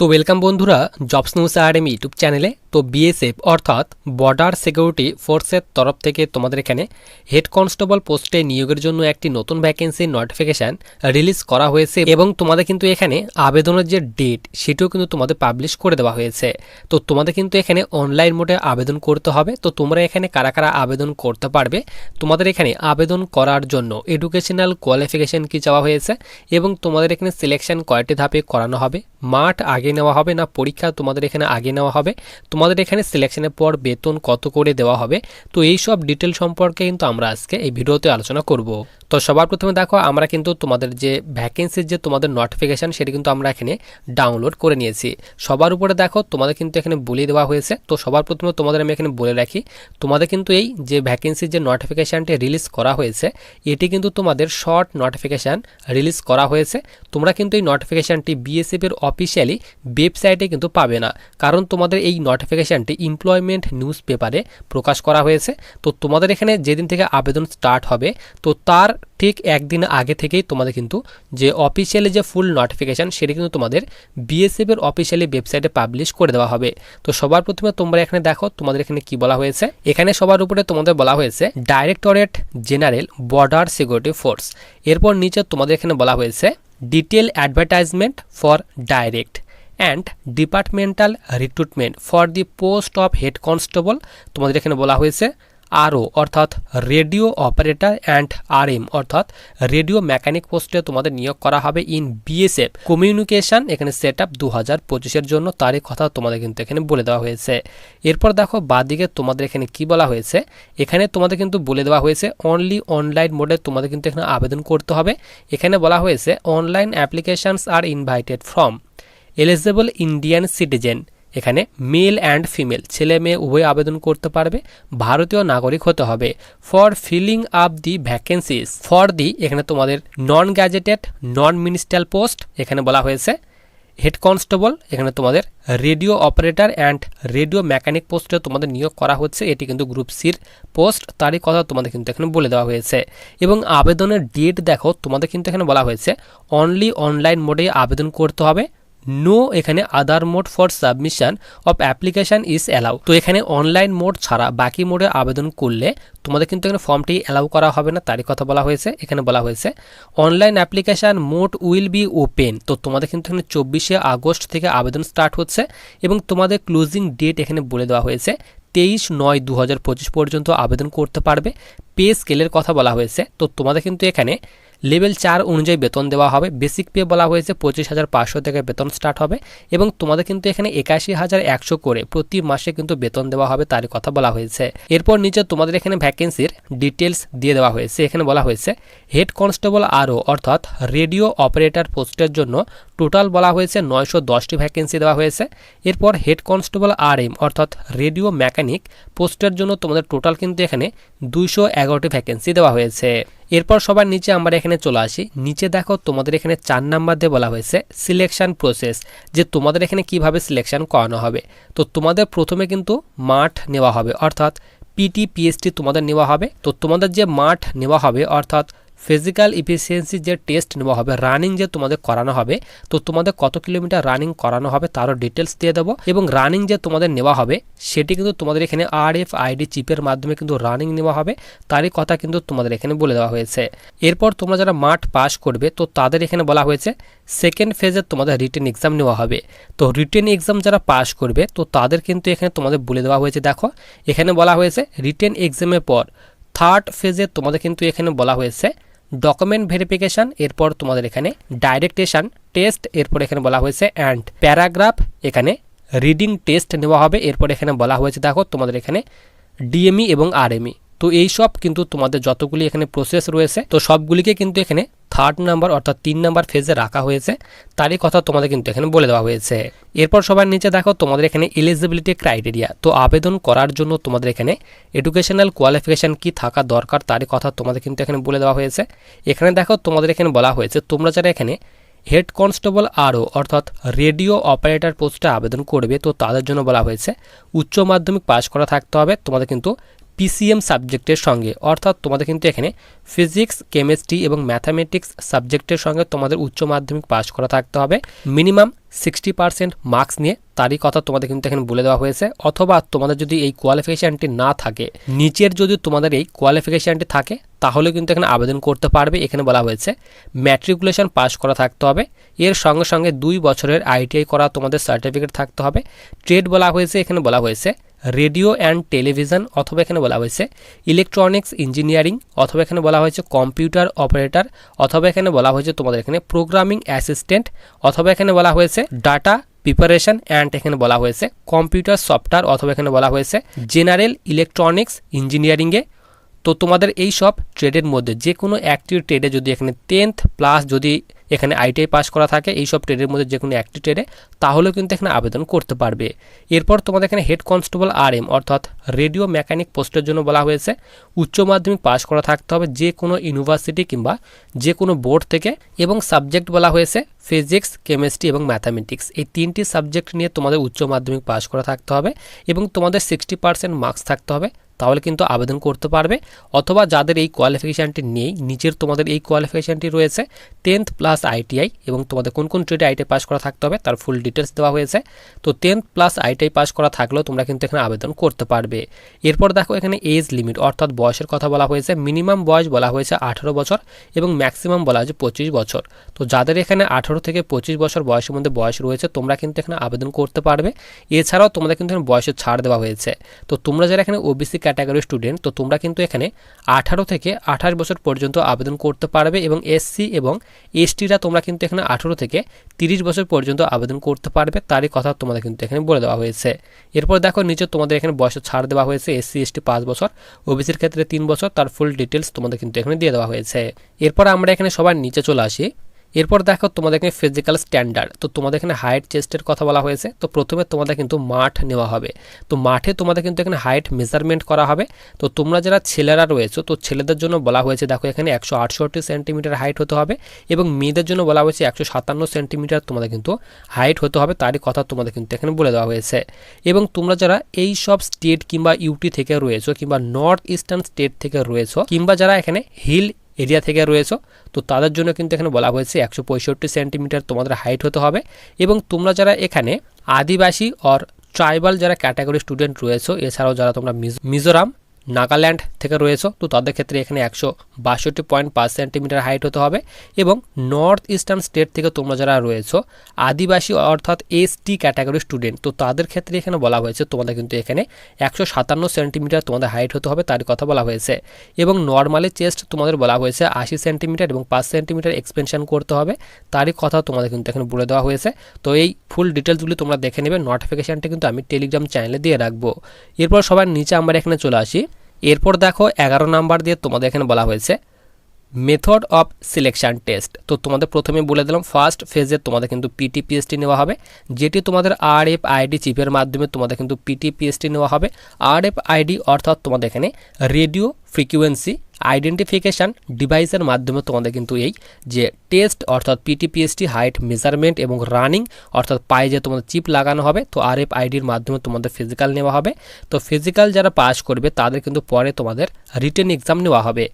তো ওয়েলকাম বন্ধুরা jobs news RM YouTube চ্যানেলে তো বিএসএফ অর্থাৎ বর্ডার সিকিউরিটি ফোর্সের তরফ থেকে তোমাদের এখানে হেড কনস্টেবল পোস্টে নিয়োগের জন্য একটি নতুন ভ্যাকেন্সি নোটিফিকেশান রিলিজ করা হয়েছে এবং তোমাদের কিন্তু এখানে আবেদনের যে ডেট সেটিও কিন্তু তোমাদের পাবলিশ করে দেওয়া হয়েছে। তো তোমাদের কিন্তু এখানে অনলাইন মোডে আবেদন করতে হবে। তো তোমরা এখানে কারা কারা আবেদন করতে পারবে, তোমাদের এখানে আবেদন করার জন্য এডুকেশনাল কোয়ালিফিকেশন কি চাওয়া হয়েছে এবং তোমাদের এখানে সিলেকশন কয়টি ধাপে করানো হবে, মাঠ আগে নেওয়া হবে না পরীক্ষা তোমাদের এখানে আগে নেওয়া হবে? তোমাদের এখানে সিলেকশনের পর বেতন কত করে দেওয়া হবে? তো এই সব ডিটেল সম্পর্কে কিন্তু আমরা আজকে এই ভিডিওতে আলোচনা করব। তো সবার প্রথমে দেখো, আমরা কিন্তু তোমাদের যে ভ্যাকেন্সির যে তোমাদের নোটিফিকেশান সেটি কিন্তু আমরা এখানে ডাউনলোড করে নিয়েছি। সবার উপরে দেখো, তোমাদের কিন্তু এখানে বলে দেওয়া হয়েছে। তো সবার প্রথমে তোমাদের আমি এখানে বলে রাখি, তোমাদের কিন্তু এই যে ভ্যাকেন্সির যে নোটিফিকেশানটি রিলিজ করা হয়েছে, এটি কিন্তু তোমাদের শর্ট নোটিফিকেশান রিলিজ করা হয়েছে। তোমরা কিন্তু এই নোটিফিকেশানটি বিএসএফের অফিসিয়ালি ওয়েবসাইটে কিন্তু পাবে না। কারণ তোমাদের এই নোটিফিকেশানটি এমপ্লয়মেন্ট নিউজ পেপারে প্রকাশ করা হয়েছে। তো তোমাদের এখানে যেদিন থেকে আবেদন স্টার্ট হবে, তো তার ঠিক একদিন আগে থেকেই তোমাদের কিন্তু যে অফিসিয়ালি যে ফুল নোটিফিকেশান সেটি কিন্তু তোমাদের বিএসএফ এর অফিসিয়ালি ওয়েবসাইটে পাবলিশ করে দেওয়া হবে। তো সবার প্রথমে তোমরা এখানে দেখো তোমাদের এখানে কি বলা হয়েছে। এখানে সবার উপরে তোমাদের বলা হয়েছে directorate general border security force এরপর নিচে তোমাদের এখানে বলা হয়েছে detail advertisement for direct and departmental recruitment for the post of head constable তোমাদের এখানে বলা হয়েছে আরও, অর্থাৎ radio operator and R M অর্থাৎ রেডিও মেকানিক পোস্টে তোমাদের নিয়োগ করা হবে ইন বিএসএফ। কমিউনিকেশন এখানে সেট আপ দু হাজার পঁচিশের জন্য তারই কথা তোমাদের কিন্তু এখানে বলে দেওয়া হয়েছে। এরপর দেখো, বাদিকে তোমাদের এখানে কি বলা হয়েছে? এখানে তোমাদের কিন্তু বলে দেওয়া হয়েছে অনলি অনলাইন মোডে তোমাদের কিন্তু এখানে আবেদন করতে হবে। এখানে বলা হয়েছে online applications are invited from eligible Indian citizen এখানে মেল অ্যান্ড ফিমেল ছেলে মেয়ে উভয় আবেদন করতে পারবে, ভারতীয় নাগরিক হতে হবে। For filling up the vacancies for the এখানে তোমাদের নন গ্যাজেটেড নন মিনিস্ট্রাল পোস্ট এখানে বলা হয়েছে। হেড কনস্টেবল এখানে তোমাদের radio operator and radio mechanic পোস্টে তোমাদের নিয়োগ করা হচ্ছে। এটি কিন্তু গ্রুপ সির পোস্ট তারই কথা তোমাদের কিন্তু এখানে বলে দেওয়া হয়েছে। এবং আবেদনের ডেট দেখো, তোমাদের কিন্তু এখানে বলা হয়েছে অনলি অনলাইন মোডে আবেদন করতে হবে। নো এখানে other mode for submission of application is allow তো এখানে অনলাইন মোড ছাড়া বাকি মোডে আবেদন করলে তোমাদের কিন্তু এখানে ফর্মটি অ্যালাউ করা হবে না তারই কথা বলা হয়েছে, এখানে বলা হয়েছে। Online application mode will be open তো তোমাদের কিন্তু এখানে চব্বিশে আগস্ট থেকে আবেদন স্টার্ট হচ্ছে এবং তোমাদের ক্লোজিং ডেট এখানে বলে দেওয়া হয়েছে, তেইশ নয় দু পর্যন্ত আবেদন করতে পারবে। পে স্কেলের কথা বলা হয়েছে। তো তোমাদের কিন্তু এখানে লেভেল চার অনুযায়ী বেতন দেওয়া হবে। বেসিক পে বলা হয়েছে পঁচিশ হাজার পাঁচশো থেকে বেতন স্টার্ট হবে এবং তোমাদের কিন্তু এখানে একাশি হাজার একশো করে প্রতি মাসে কিন্তু বেতন দেওয়া হবে তার কথা বলা হয়েছে। এরপর নিচে তোমাদের এখানে ভ্যাকেন্সির ডিটেলস দিয়ে দেওয়া হয়েছে। এখানে বলা হয়েছে হেড কনস্টেবল আরও অর্থাৎ রেডিও অপারেটর পোস্টের জন্য টোটাল বলা হয়েছে নয়শো দশটি ভ্যাকেন্সি দেওয়া হয়েছে। এরপর হেড কনস্টেবল আর এম অর্থাৎ রেডিও মেকানিক পোস্টের জন্য তোমাদের টোটাল কিন্তু এখানে দুইশো এগারোটি ভ্যাকেন্সি দেওয়া হয়েছে। এরপর সবার নিচে আমরা এখানে চলে আসি। নিচে দেখো তোমাদের এখানে চার নাম্বার দিয়ে বলা হয়েছে সিলেকশান প্রসেস যে তোমাদের এখানে কীভাবে সিলেকশান করানো হবে। তো তোমাদের প্রথমে কিন্তু মাঠ নেওয়া হবে, অর্থাৎ পিটি পিএসটি তোমাদের নেওয়া হবে। তো তোমাদের যে মাঠ নেওয়া হবে, অর্থাৎ ফিজিক্যাল ইফিসিয়েন্সি যে টেস্ট নেওয়া হবে রানিং যে তোমাদের করানো হবে, তো তোমাদের কত কিলোমিটার রানিং করানো হবে তারও ডিটেলস দিয়ে দেবো। এবং রানিং যে তোমাদের নেওয়া হবে, সেটি কিন্তু তোমাদের এখানে আর এফ আইডি চিপের মাধ্যমে কিন্তু রানিং নেওয়া হবে, তারই কথা কিন্তু তোমাদের এখানে বলে দেওয়া হয়েছে। এরপর তোমরা যারা মাঠ পাস করবে, তো তাদের এখানে বলা হয়েছে সেকেন্ড ফেজে তোমাদের রিটেন এক্সাম নেওয়া হবে। তো রিটেন এক্সাম যারা পাস করবে, তো তাদের কিন্তু এখানে তোমাদের বলে দেওয়া হয়েছে, দেখো, এখানে বলা হয়েছে রিটেন এক্সামের পর থার্ড ফেজে তোমাদের কিন্তু এখানে বলা হয়েছে ডকুমেন্ট ভেরিফিকেশন এরপর তোমাদের এখানে ডাইরেক্টেশন টেস্ট এরপর এখানে বলা হয়েছে অ্যান্ড প্যারাগ্রাফ এখানে রিডিং টেস্ট নেওয়া হবে, এরপর এখানে বলা হয়েছে, দেখো তোমাদের এখানে ডিএমই এবং আরএমই তো এই সব কিন্তু তোমাদের যতগুলি এখানে প্রসেস রয়েছে, তো সবগুলিকে কিন্তু এখানে থার্ড নাম্বার অর্থাৎ তিন নাম্বার ফেজে রাখা হয়েছে। তারই কথা তোমাদের কিন্তু এখানে বলে দেওয়া হয়েছে। এরপর সবার নিচে দেখো তোমাদের এখানে এলিজিবিলিটি ক্রাইটেরিয়া তো আবেদন করার জন্য তোমাদের এখানে এডুকেশনাল কোয়ালিফিকেশান কি থাকা দরকার তারই কথা তোমাদের কিন্তু এখানে বলে দেওয়া হয়েছে। এখানে দেখো তোমাদের এখানে বলা হয়েছে, তোমরা যারা এখানে হেড কনস্টেবল আরও অর্থাৎ রেডিও অপারেটর পোস্টে আবেদন করবে, তো তাদের জন্য বলা হয়েছে, উচ্চ মাধ্যমিক পাশ করা থাকতে হবে। তোমাদের কিন্তু পিসিএম সাবজেক্টের সঙ্গে, অর্থাৎ তোমাদের কিন্তু এখানে ফিজিক্স, কেমিস্ট্রি এবং ম্যাথামেটিক্স সাবজেক্টের সঙ্গে তোমাদের উচ্চ মাধ্যমিক পাস করা থাকতে হবে। মিনিমাম সিক্সটি পার্সেন্ট মার্কস নিয়ে তারই কথা তোমাদের কিন্তু এখানে বলে দেওয়া হয়েছে। অথবা তোমাদের যদি এই কোয়ালিফিকেশানটি না থাকে, নিচের যদি তোমাদের এই কোয়ালিফিকেশানটি থাকে, তাহলে কিন্তু এখানে আবেদন করতে পারবে। এখানে বলা হয়েছে, ম্যাট্রিকুলেশন পাস করা থাকতে হবে। এর সঙ্গে সঙ্গে দুই বছরের আইটিআই করা তোমাদের সার্টিফিকেট থাকতে হবে। ট্রেড বলা হয়েছে, এখানে বলা হয়েছে রেডিও অ্যান্ড টেলিভিশন অথবা এখানে বলা হয়েছে ইলেকট্রনিক্স ইঞ্জিনিয়ারিং অথবা এখানে বলা হয়েছে কম্পিউটার অপারেটর অথবা এখানে বলা হয়েছে তোমাদের এখানে প্রোগ্রামিং অ্যাসিস্ট্যান্ট অথবা এখানে বলা হয়েছে ডাটা প্রিপারেশন অ্যান্ড এখানে বলা হয়েছে কম্পিউটার সফটওয়্যার অথবা এখানে বলা হয়েছে জেনারেল ইলেকট্রনিক্স ইঞ্জিনিয়ারিংয়ে তো তোমাদের এই সব ট্রেডের মধ্যে যে কোনো একটি ট্রেডে যদি এখানে টেন্থ প্লাস যদি এখানে আইটিআই পাস করা থাকে, এই সব ট্রেডের মধ্যে যে কোনো একটি ট্রেডে তাহলেও কিন্তু এখানে আবেদন করতে পারবে। এরপর তোমাদের এখানে হেড কনস্টেবল আর এম অর্থাৎ রেডিও মেকানিক পোস্টের জন্য বলা হয়েছে। উচ্চ মাধ্যমিক পাস করা থাকতে হবে যে কোনো ইউনিভার্সিটি কিংবা যে কোনো বোর্ড থেকে। এবং সাবজেক্ট বলা হয়েছে ফিজিক্স কেমিস্ট্রি এবং ম্যাথামেটিক্স এই তিনটি সাবজেক্ট নিয়ে তোমাদের উচ্চ মাধ্যমিক পাস করা থাকতে হবে এবং তোমাদের সিক্সটি পার্সেন্ট মার্কস থাকতে হবে। তাহলে কিন্তু আবেদন করতে পারবে। অথবা যাদের এই কোয়ালিফিকেশানটি নেই নিচের তোমাদের এই কোয়ালিফিকেশানটি রয়েছে টেন্থ প্লাস আইটিআই এবং তোমাদের কোন কোন ট্রেডে আইটিআই পাস করা থাকতে হবে, তার ফুল ডিটেলস দেওয়া হয়েছে। তো টেন্থ প্লাস আইটিআই পাস করা থাকলেও তোমরা কিন্তু এখানে আবেদন করতে পারবে। এরপর দেখো এখানে এজ লিমিট অর্থাৎ বয়সের কথা বলা হয়েছে মিনিমাম বয়স বলা হয়েছে আঠারো বছর এবং ম্যাক্সিমাম বলা হয়েছে পঁচিশ বছর। তো যাদের এখানে আঠারো থেকে পঁচিশ বছর বয়সের মধ্যে বয়স রয়েছে, তোমরা কিন্তু এখানে আবেদন করতে পারবে। এছাড়াও তোমাদের কিন্তু এখানে বয়সের ছাড় দেওয়া হয়েছে। তো তোমরা যারা এখানে ওবিসি ক্যাটাগরির স্টুডেন্ট তো তোমরা কিন্তু এখানে আঠারো থেকে আঠাশ বছর পর্যন্ত আবেদন করতে পারবে এবং এসসি এবং এসটিরা তোমরা কিন্তু এখানে আঠারো থেকে তিরিশ বছর পর্যন্ত আবেদন করতে পারবে। তারই কথা তোমাদের কিন্তু এখানে বলে দেওয়া হয়েছে। এরপর দেখো, নিচে তোমাদের এখানে বয়সের ছাড় দেওয়া হয়েছে এসসি এসটি পাঁচ বছর ওবিসির ক্ষেত্রে তিন বছর, তার ফুল ডিটেলস তোমাদের কিন্তু এখানে দিয়ে দেওয়া হয়েছে। এরপর আমরা এখানে সবার নিচে চলে আসি। এরপর দেখো তোমাদের এখানে ফিজিক্যাল স্ট্যান্ডার্ড তো তোমাদের এখানে হাইট চেস্টের কথা বলা হয়েছে, তো প্রথমে তোমাদের কিন্তু মাঠ নেওয়া হবে। তো মাঠে তোমাদের কিন্তু এখানে হাইট মেজারমেন্ট করা হবে। তো তোমরা যারা ছেলেরা রয়েছে, তো ছেলেদের জন্য বলা হয়েছে, দেখো এখানে একশো আটষট্টি সেন্টিমিটার হাইট হতে হবে এবং মেয়েদের জন্য বলা হয়েছে একশো সাতান্ন সেন্টিমিটার তোমাদের কিন্তু হাইট হতে হবে, তারই কথা তোমাদের কিন্তু এখানে বলে দেওয়া হয়েছে। এবং তোমরা যারা এই সব স্টেট কিংবা ইউটি থেকে রয়েছো কিংবা নর্থ ইস্টার্ন স্টেট থেকে রয়েছো কিংবা যারা এখানে হিল এরিয়া থেকে রয়েছো। তো তাদের জন্য কিন্তু এখানে বলা হয়েছে একশো পঁয়ষট্টি সেন্টিমিটার তোমাদের হাইট হতে হবে এবং তোমরা যারা এখানে আদিবাসী অর ট্রাইবাল যারা ক্যাটাগরি স্টুডেন্ট রয়েছে, এছাড়াও যারা তোমরা মিজোরাম নাগাল্যান্ড থেকে রয়েছে, তো তাদের ক্ষেত্রে এখানে একশো বাষট্টি পয়েন্ট পাঁচ সেন্টিমিটার হাইট হতে হবে এবং নর্থ ইস্টার্ন স্টেট থেকে তোমরা যারা রয়েছে, আদিবাসী অর্থাৎ এসটি ক্যাটাগরি স্টুডেন্ট, তো তাদের ক্ষেত্রে এখানে বলা হয়েছে তোমাদের কিন্তু এখানে একশো সাতান্ন সেন্টিমিটার তোমাদের হাইট হতে হবে, তার কথা বলা হয়েছে। এবং নর্মালি চেস্ট তোমাদের বলা হয়েছে আশি সেন্টিমিটার এবং পাঁচ সেন্টিমিটার এক্সপেনশন করতে হবে, তারই কথা তোমাদের কিন্তু এখানে বলে দেওয়া হয়েছে। তো এই ফুল ডিটেলসগুলি তোমরা দেখে নেবে নোটিফিকেশানটা কিন্তু আমি টেলিগ্রাম চ্যানেলে দিয়ে রাখব। এরপর সবার নিচে আমরা এখানে চলে আসি। এরপর দেখো এগারো নাম্বার দিয়ে তোমাদের এখানে বলা হয়েছে মেথড অফ সিলেকশান টেস্ট তো তোমাদের প্রথমে বলে দিলাম ফার্স্ট ফেজে তোমাদের কিন্তু পিটি পিএসটি নেওয়া হবে, যেটি তোমাদের আর এফ আইডি চিপের মাধ্যমে তোমাদের কিন্তু পিটি পিএসটি নেওয়া হবে। আর এফ আইডি অর্থাৎ তোমাদের এখানে রেডিও ফ্রিকুয়েন্সি আইডেন্টিফিকেশান ডিভাইসের মাধ্যমে তোমাদের কিন্তু এই যে টেস্ট, অর্থাৎ পিটিপিএসটি হাইট মেজারমেন্ট এবং রানিং, অর্থাৎ পায়ে যে তোমাদের চিপ লাগানো হবে, তো আর এফ আইডির মাধ্যমে তোমাদের ফিজিক্যাল নেওয়া হবে। তো ফিজিক্যাল যারা পাস করবে, তাদের কিন্তু পরে তোমাদের রিটেন এক্সাম নেওয়া হবে।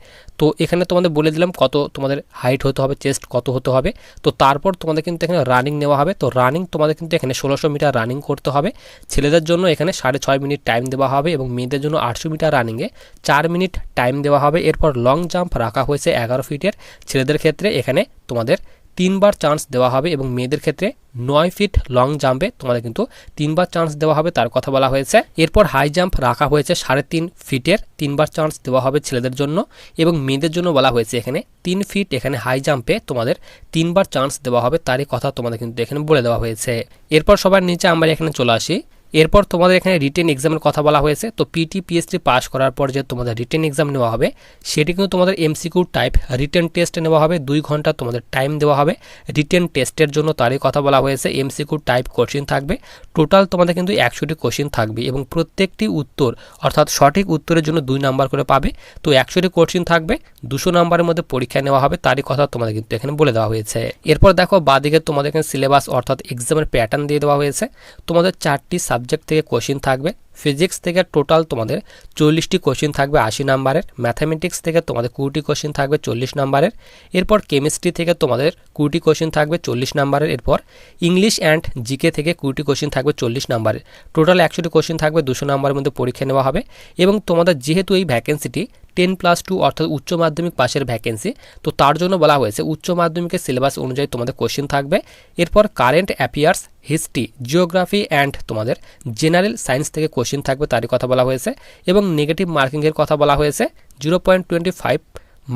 তো এখানে তোমাদের বলে দিলাম কত তোমাদের হাইট হতে হবে চেস্ট কত হতে হবে। তো তারপর তোমাদের কিন্তু এখানে রানিং নেওয়া হবে। তো রানিং তোমাদের কিন্তু এখানে ষোলোশো মিটার রানিং করতে হবে। ছেলেদের জন্য এখানে সাড়ে ছয় মিনিট টাইম দেওয়া হবে এবং মেয়েদের জন্য আটশো মিটার রানিংয়ে চার মিনিট টাইম দেওয়া হবে। এরপর লং জাম্প রাখা হয়েছে এগারো ফিটের ছেলেদের ক্ষেত্রে এখানে তোমাদের তিনবার চান্স দেওয়া হবে এবং মেয়েদের ক্ষেত্রে নয় ফিট লং জাম্পে তোমাদের কিন্তু তিনবার চান্স দেওয়া হবে, তার কথা বলা হয়েছে। এরপর হাই জাম্প রাখা হয়েছে সাড়ে তিন ফিটের তিনবার চান্স দেওয়া হবে ছেলেদের জন্য এবং মেয়েদের জন্য বলা হয়েছে এখানে তিন ফিট এখানে হাই জাম্পে তোমাদের তিনবার চান্স দেওয়া হবে, তারই কথা তোমাদের কিন্তু এখানে বলে দেওয়া হয়েছে। এরপর সবার নিচে আমরা এখানে চলে আসি। এরপর তোমাদের এখানে রিটেন এক্সামের কথা বলা হয়েছে, তো পিটি পিএসটি পাস করার পর যে তোমাদের রিটেন এক্সাম নেওয়া হবে, সেটি কিন্তু তোমাদের এমসিকিউ টাইপ রিটেন টেস্ট নেওয়া হবে, দুই ঘণ্টা তোমাদের টাইম দেওয়া হবে। রিটেন টেস্টের জন্য তারই কথা বলা হয়েছে এমসিকিউ টাইপ কোশ্চিন থাকবে টোটাল তোমাদের কিন্তু একশোটি কোশ্চিন থাকবে এবং প্রত্যেকটি উত্তর, অর্থাৎ সঠিক উত্তরের জন্য দুই নাম্বার করে পাবে। তো একশোটি কোশ্চিন থাকবে, দুশো নাম্বারের মধ্যে পরীক্ষা নেওয়া হবে, তারই কথা তোমাদের কিন্তু এখানে বলে দেওয়া হয়েছে। এরপর দেখো বাদিকে তোমাদের এখানে সিলেবাস অর্থাৎ এক্সামের প্যাটার্ন দিয়ে দেওয়া হয়েছে, তোমাদের চারটি সাবজেক্ট থেকে কোশ্চিন থাকবে। ফিজিক্স থেকে টোটাল তোমাদের চল্লিশটি কোশ্চিন থাকবে আশি নাম্বারের ম্যাথামেটিক্স থেকে তোমাদের কুড়িটি কোশ্চিন থাকবে চল্লিশ নাম্বারের এরপর কেমিস্ট্রি থেকে তোমাদের কুড়িটি কোশ্চিন থাকবে চল্লিশ নাম্বারের এরপর ইংলিশ অ্যান্ড জিকে থেকে কুড়িটি কোশ্চিন থাকবে চল্লিশ নাম্বারের টোটাল একশোটি কোশ্চিন থাকবে, দুশো নাম্বারের মধ্যে পরীক্ষা নেওয়া হবে এবং তোমাদের যেহেতু এই ভ্যাকেন্সিটি টেন প্লাস টু অর্থাৎ উচ্চ মাধ্যমিক পাশের ভ্যাকেন্সি তো তার জন্য বলা হয়েছে উচ্চ মাধ্যমিকের সিলেবাস অনুযায়ী তোমাদের কোশ্চিন থাকবে। এরপর current affairs history geography and তোমাদের জেনারেল সায়েন্স থেকে কোশ্চিন থাকবে, তারই কথা বলা হয়েছে। এবং নেগেটিভ মার্কিংয়ের কথা বলা হয়েছে। জিরো পয়েন্ট টোয়েন্টি ফাইভ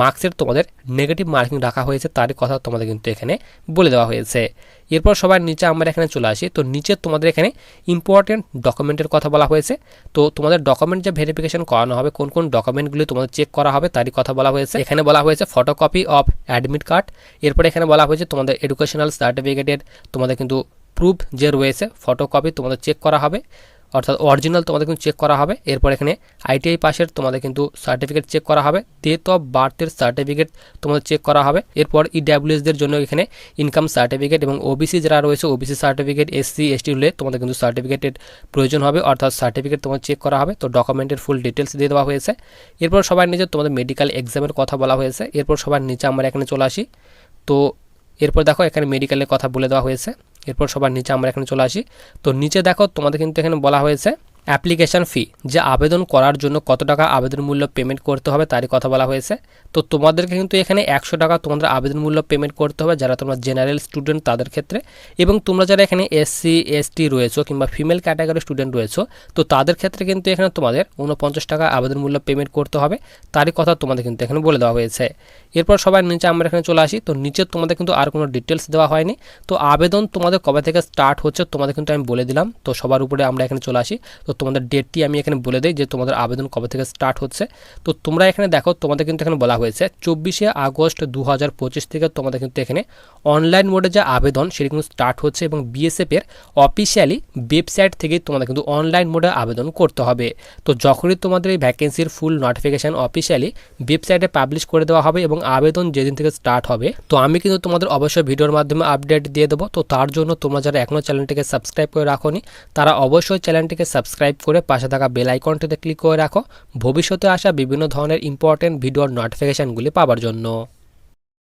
মার্কসের তোমাদের নেগেটিভ মার্কিং রাখা হয়েছে, তারই কথা তোমাদের কিন্তু এখানে বলে দেওয়া হয়েছে। এরপর সবার নিচে আমরা এখানে চলে আসি। তো নিচে তোমাদের এখানে ইম্পর্টেন্ট ডকুমেন্টের কথা বলা হয়েছে। তো তোমাদের ডকুমেন্ট যে ভেরিফিকেশন করানো হবে, কোন কোন ডকুমেন্টগুলি তোমাদের চেক করা হবে, তারই কথা বলা হয়েছে। এখানে বলা হয়েছে ফটোকপি অফ অ্যাডমিট কার্ড এরপর এখানে বলা হয়েছে তোমাদের এডুকেশনাল সার্টিফিকেটের তোমাদের কিন্তু প্রুফ যে রয়েছে ফটোকপি তোমাদের চেক করা হবে। অর্থাৎ অরিজিনাল তোমাদের কিন্তু চেক করা হবে। এরপর এখানে আইটিআই পাশের তোমাদের কিন্তু সার্টিফিকেট চেক করা হবে। ডেট অফ বার্থের সার্টিফিকেট তোমাদের চেক করা হবে। এরপর ইডাব্লিউএসদের জন্য এখানে ইনকাম সার্টিফিকেট এবং ওবিসি যারা রয়েছে ওবিসি সার্টিফিকেট এসসি এসটি হলে তোমাদের কিন্তু সার্টিফিকেটের প্রয়োজন হবে। অর্থাৎ সার্টিফিকেট তোমাদের চেক করা হবে। তো ডকুমেন্টের ফুল ডিটেলস দিয়ে দেওয়া হয়েছে। এরপর সবার নিচে তোমাদের মেডিকেল এক্সামের কথা বলা হয়েছে। এরপর সবার নিচে আমরা এখানে চলে আসি। তো এরপর দেখো এখানে মেডিকেলের কথা বলে দেওয়া হয়েছে। এরপর সবার নিচে আমরা এখানে চলে আসি। তো নিচে দেখো তোমাদের কিন্তু এখানে বলা হয়েছে অ্যাপ্লিকেশান ফি, যে আবেদন করার জন্য কত টাকা আবেদন মূল্য পেমেন্ট করতে হবে তারই কথা বলা হয়েছে। তো তোমাদেরকে কিন্তু এখানে একশো টাকা তোমাদের আবেদন মূল্য পেমেন্ট করতে হবে যারা তোমরা জেনারেল স্টুডেন্ট তাদের ক্ষেত্রে। এবং তোমরা যারা এখানে এসসি এসটি রয়েছো কিংবা ফিমেল ক্যাটাগরি স্টুডেন্ট রয়েছো, তো তাদের ক্ষেত্রে কিন্তু এখানে তোমাদের উনপঞ্চাশ টাকা আবেদন মূল্য পেমেন্ট করতে হবে। তারই কথা তোমাদের কিন্তু এখানে বলে দেওয়া হয়েছে। এরপর সবার নিচে আমরা এখানে চলে আসি। তো নিচে তোমাদের কিন্তু আর কোনো ডিটেলস দেওয়া হয়নি। তো আবেদন তোমাদের কবে থেকে স্টার্ট হচ্ছে তোমাদের কিন্তু আমি বলে দিলাম। তো সবার উপরে আমরা এখানে চলে আসি। তো তোমাদের ডেটটি আমি এখানে বলে দিই যে তোমাদের আবেদন কবে থেকে স্টার্ট হচ্ছে। তো তোমরা এখানে দেখো, তোমাদের কিন্তু এখানে বলা হয়েছে, চব্বিশে আগস্ট দু হাজার পঁচিশ থেকে তোমাদের কিন্তু এখানে অনলাইন মোডে যে আবেদন, সেটি কিন্তু স্টার্ট হচ্ছে এবং বিএসএফের অফিসিয়ালি ওয়েবসাইট থেকে তোমাদের কিন্তু অনলাইন মোডে আবেদন করতে হবে। তো যখনই তোমাদের এই ভ্যাকেন্সির ফুল নোটিফিকেশান অফিসিয়ালি ওয়েবসাইটে পাবলিশ করে দেওয়া হবে এবং আবেদন যেদিন থেকে স্টার্ট হবে, তো আমি কিন্তু তোমাদের অবশ্যই ভিডিওর মাধ্যমে আপডেট দিয়ে দেবো। তো তার জন্য তোমরা যারা এখনও চ্যানেলটিকে সাবস্ক্রাইব করে রাখোনি, তারা অবশ্যই চ্যানেলটিকে সাবস্ক্রাইব করে পাশে থাকা বেল আইকনটিতে ক্লিক করে রাখো। ভবিষ্যতে আসা বিভিন্ন ধরনের ইম্পর্টেন্ট ভিডিওর নোটিফিকেশানগুলি পাওয়ার জন্য।